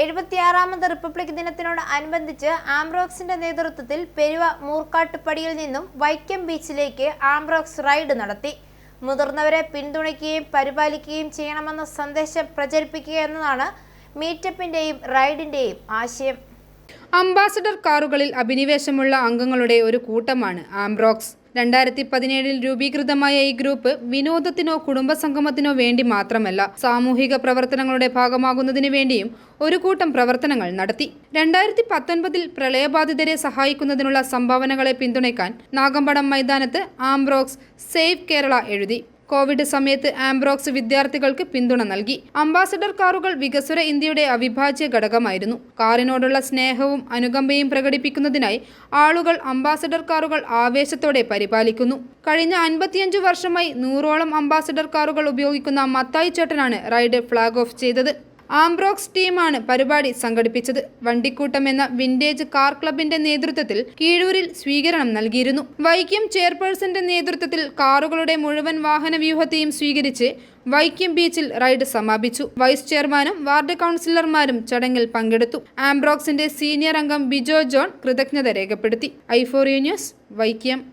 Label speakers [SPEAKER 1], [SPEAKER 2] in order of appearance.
[SPEAKER 1] എഴുപത്തിയാറാമത് republic ദിനത്തിനോട് അനുബന്ധിച്ച് ആംബ്രോക്സിന്റെ നേതൃത്വത്തിൽ പെരുവ മൂർക്കാട്ടുപടിയിൽ നിന്നും വൈക്കം ബീച്ചിലേക്ക് ആംബ്രോക്സ് റൈഡ് നടത്തി. മുതിർന്നവരെ പിന്തുണയ്ക്കുകയും പരിപാലിക്കുകയും ചെയ്യണമെന്ന സന്ദേശം പ്രചരിപ്പിക്കുക എന്നതാണ് മീറ്റപ്പിന്റെയും റൈഡിന്റെയും ആശയം.
[SPEAKER 2] അംബാസഡർ കാറുകളിൽ അഭിനിവേശമുള്ള അംഗങ്ങളുടെ ഒരു കൂട്ടമാണ് ആംബ്രോക്സ്. രണ്ടായിരത്തി പതിനേഴിൽ രൂപീകൃതമായ ഈ ഗ്രൂപ്പ് വിനോദത്തിനോ കുടുംബസംഗമത്തിനോ വേണ്ടി മാത്രമല്ല സാമൂഹിക പ്രവർത്തനങ്ങളുടെ ഭാഗമാകുന്നതിന് വേണ്ടിയും ഒരു കൂട്ടം പ്രവർത്തനങ്ങൾ നടത്തി. രണ്ടായിരത്തി പത്തൊൻപതിൽ പ്രളയബാധിതരെ സഹായിക്കുന്നതിനുള്ള സംഭാവനകളെ പിന്തുണയ്ക്കാൻ നാഗമ്പടം മൈതാനത്ത് ആംബ്രോക്സ് സേവ് കേരള എഴുതി. കോവിഡ് സമയത്ത് ആംബ്രോക്സ് വിദ്യാർത്ഥികൾക്ക് പിന്തുണ നൽകി. അംബാസഡർ കാറുകൾ വികസ്വര ഇന്ത്യയുടെ അവിഭാജ്യ ഘടകമായിരുന്നു. കാറിനോടുള്ള സ്നേഹവും അനുകമ്പയും പ്രകടിപ്പിക്കുന്നതിനായി ആളുകൾ അംബാസഡർ കാറുകൾ ആവേശത്തോടെ പരിപാലിക്കുന്നു. കഴിഞ്ഞ അൻപത്തിയഞ്ചു വർഷമായി നൂറോളം അംബാസഡർ കാറുകൾ ഉപയോഗിക്കുന്ന മത്തായി ചേട്ടനാണ് റൈഡ് ഫ്ളാഗ് ഓഫ് ചെയ്തത്. ആംബ്രോക്സ് ടീമാണ് പരിപാടി സംഘടിപ്പിച്ചത്. വണ്ടിക്കൂട്ടം എന്ന വിന്റേജ് കാർ ക്ലബിന്റെ നേതൃത്വത്തിൽ കീഴൂരിൽ സ്വീകരണം നൽകിയിരുന്നു. വൈക്കം ചെയർപേഴ്സന്റെ നേതൃത്വത്തിൽ കാറുകളുടെ മുഴുവൻ വാഹന വ്യൂഹത്തെയും സ്വീകരിച്ച് വൈക്കം ബീച്ചിൽ റൈഡ് സമാപിച്ചു. വൈസ് ചെയർമാനും വാർഡ് കൗൺസിലർമാരും ചടങ്ങിൽ പങ്കെടുത്തു. ആംബ്രോക്സിന്റെ സീനിയർ അംഗം ബിജോ ജോൺ കൃതജ്ഞത രേഖപ്പെടുത്തി. ഐഫോറിയ ന്യൂസ് വൈക്കം.